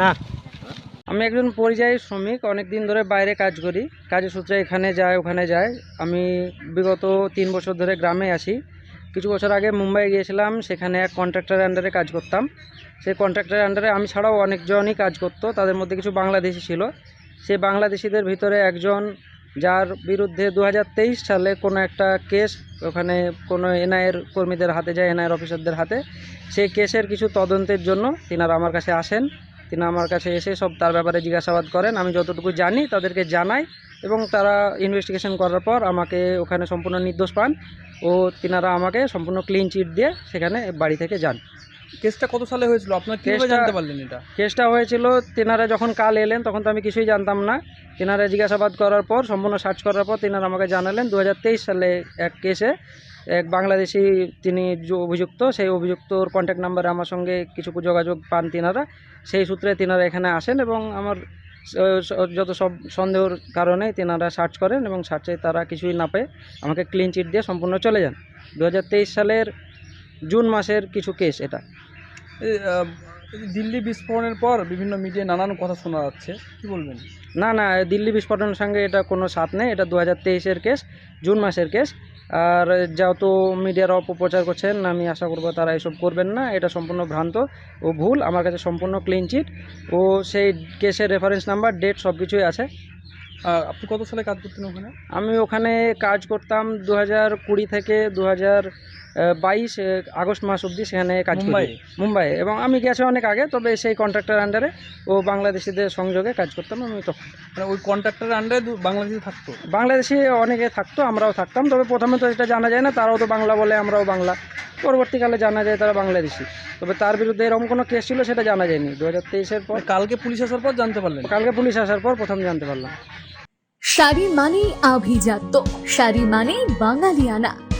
না। আমি একজন পরিযায়ী শ্রমিক অনেক দিন ধরে বাইরে কাজ করি। কাজের সূত্রে এখানে যায়, ওখানে যায়। আমি বিগত তিন বছর ধরে গ্রামে আছি। কিছু বছর আগে মুম্বাই গিয়েছিলাম, সেখানে এক কন্ট্রাক্টরের আন্ডারে কাজ করতাম। সেই কন্ট্রাক্টরের আন্ডারে আমি ছাড়াও অনেকজনই কাজ করতো। তাদের মধ্যে কিছু বাংলাদেশি ছিল। সেই বাংলাদেশিদের ভিতরে একজন যার বিরুদ্ধে দু হাজার তেইশ সালে কোনো একটা কেস ওখানে কোনো এনআইয়ের কর্মীদের হাতে যায়, এনআইয়ের অফিসারদের হাতে, সেই কেসের কিছু তদন্তের জন্য তিনারা আমার কাছে আসেন। তিনি আমার কাছে এসে সব তার ব্যাপারে জিজ্ঞাসাবাদ করেন। আমি যতটুকু জানি তাদেরকে জানাই এবং তারা ইনভেস্টিগেশন করার পর আমাকে ওখানে সম্পূর্ণ নির্দোষ পান ও তিনারা আমাকে সম্পূর্ণ ক্লিন চিট দিয়ে সেখানে বাড়ি থেকে যান। কেসটা কত সালে হয়েছিল? আপনার কেসটা- জানতে পারলেন এটা? কেসটা হয়েছিল তেনারা যখন কাল এলেন তখন তো আমি কিছুই জানতাম না। তেনারা জিজ্ঞাসাবাদ করার পর সম্পূর্ণ সার্চ করার পর তেনারা আমাকে জানালেন দু হাজার তেইশ সালে এক কেসে এক বাংলাদেশি তিনি যে অভিযুক্ত সেই অভিযুক্তর কন্ট্যাক্ট নাম্বারে আমার সঙ্গে কিছু যোগাযোগ পান তিনারা। সেই সূত্রে তিনারা এখানে আসেন এবং আমার যত সব সন্দেহর কারণে তিনারা সার্চ করেন এবং সার্চে তারা কিছুই না পেয়ে আমাকে ক্লিন চিট দিয়ে সম্পূর্ণ চলে যান। দু হাজার তেইশ সালের জুন মাসের কিছু কেস এটা। দিল্লি বিস্ফোরণের পর বিভিন্ন মিডিয়ায় নানান কথা শোনা যাচ্ছে। কি বলবেন? না না দিল্লি বিস্ফোরণের সঙ্গে এটা কোনো সাথ নেই। এটা দু হাজার তেইশের কেস জুন মাসের কেস। আর যত মিডিয়ার অপপ্রচার করছেন আমি আশা করব তারা এসব করবেন না। এটা সম্পূর্ণ ভ্রান্ত ও ভুল। আমার কাছে সম্পূর্ণ ক্লিন চিট ও সেই কেসের রেফারেন্স নাম্বার ডেট সব কিছুই আছে আপনি কত সালে কাজ করতেন ওখানে? আমি ওখানে কাজ করতাম দু হাজার কুড়ি থেকে দু হাজার বাইশ আগস্ট মাস অবধি সেখানে কাজ করি। মুম্বাইয়ে? মুম্বাই। এবং আমি গেছি অনেক আগে তবে সেই কন্ট্রাক্টর আন্ডারে ও বাংলাদেশিদের সংযোগে কাজ করতাম আমি তখন। মানে ওই কন্ট্রাক্টরের আন্ডারে বাংলাদেশি থাকতো? বাংলাদেশি অনেকে থাকতো আমরাও থাকতাম তবে প্রথমে তো এটা জানা যায় না তারাও তো বাংলা বলে আমরাও বাংলা। পরবর্তীকালে জানা যায় তারা বাংলাদেশি। তবে তার বিরুদ্ধে এরকম কোনো কেস ছিল সেটা জানা যায়নি। দু হাজার তেইশের পর মানে কালকে পুলিশ আসার পর জানতে পারলেন? কালকে পুলিশ আসার পর প্রথম জানতে পারলাম। শাড়ি মানেই আভিজাত্য শাড়ি মানেই বাঙালিয়ানা।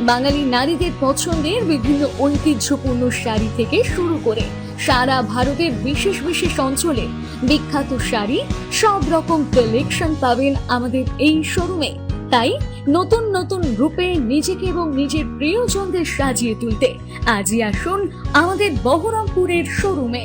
বাঙালি নারীদের পছন্দের বিভিন্ন ঐতিহ্যপূর্ণ শাড়ি থেকে শুরু করে সারা ভারতের বিশেষ বিশেষ অঞ্চলে বিখ্যাত শাড়ি সব রকম কালেকশন পাবেন আমাদের এই শোরুমে তাই নতুন নতুন রূপে নিজেকে এবং নিজের প্রিয়জনদের সাজিয়ে তুলতে আজই আসুন আমাদের বহরমপুরের শোরুমে